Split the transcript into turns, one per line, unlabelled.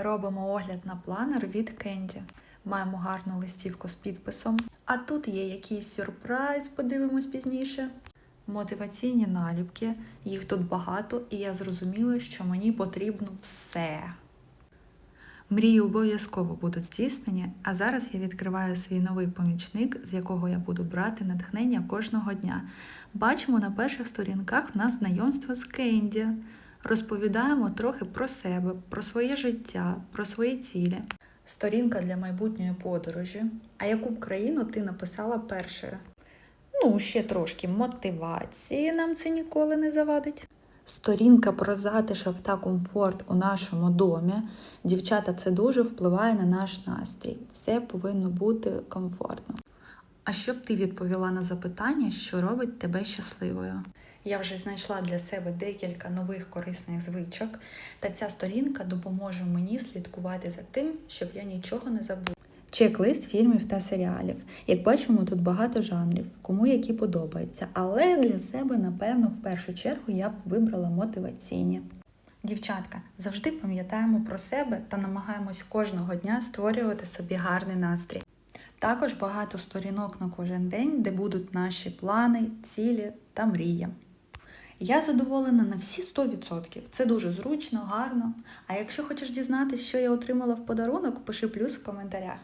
Робимо огляд на планер від Кенді. Маємо гарну листівку з підписом. А тут є якийсь сюрприз, подивимось пізніше. Мотиваційні наліпки, їх тут багато, і я зрозуміла, що мені потрібно все. Мрії обов'язково будуть здійснені, а зараз я відкриваю свій новий помічник, з якого я буду брати натхнення кожного дня. Бачимо на перших сторінках в нас знайомство з Кенді. Розповідаємо трохи про себе, про своє життя, про свої цілі. Сторінка для майбутньої подорожі. А яку б країну ти написала першою? Ну, ще трошки мотивації нам це ніколи не завадить. Сторінка про затишок та комфорт у нашому домі. Дівчата, це дуже впливає на наш настрій. Все повинно бути комфортно. А що б ти відповіла на запитання, що робить тебе щасливою? Я вже знайшла для себе декілька нових корисних звичок, та ця сторінка допоможе мені слідкувати за тим, щоб я нічого не забула. Чек-лист фільмів та серіалів. Як бачимо, тут багато жанрів, кому які подобаються, але для себе, напевно, в першу чергу я б вибрала мотиваційні. Дівчатка, завжди пам'ятаємо про себе та намагаємось кожного дня створювати собі гарний настрій. Також багато сторінок на кожен день, де будуть наші плани, цілі та мрії. Я задоволена на всі 100%. Це дуже зручно, гарно. А якщо хочеш дізнатися, що я отримала в подарунок, пиши плюс в коментарях.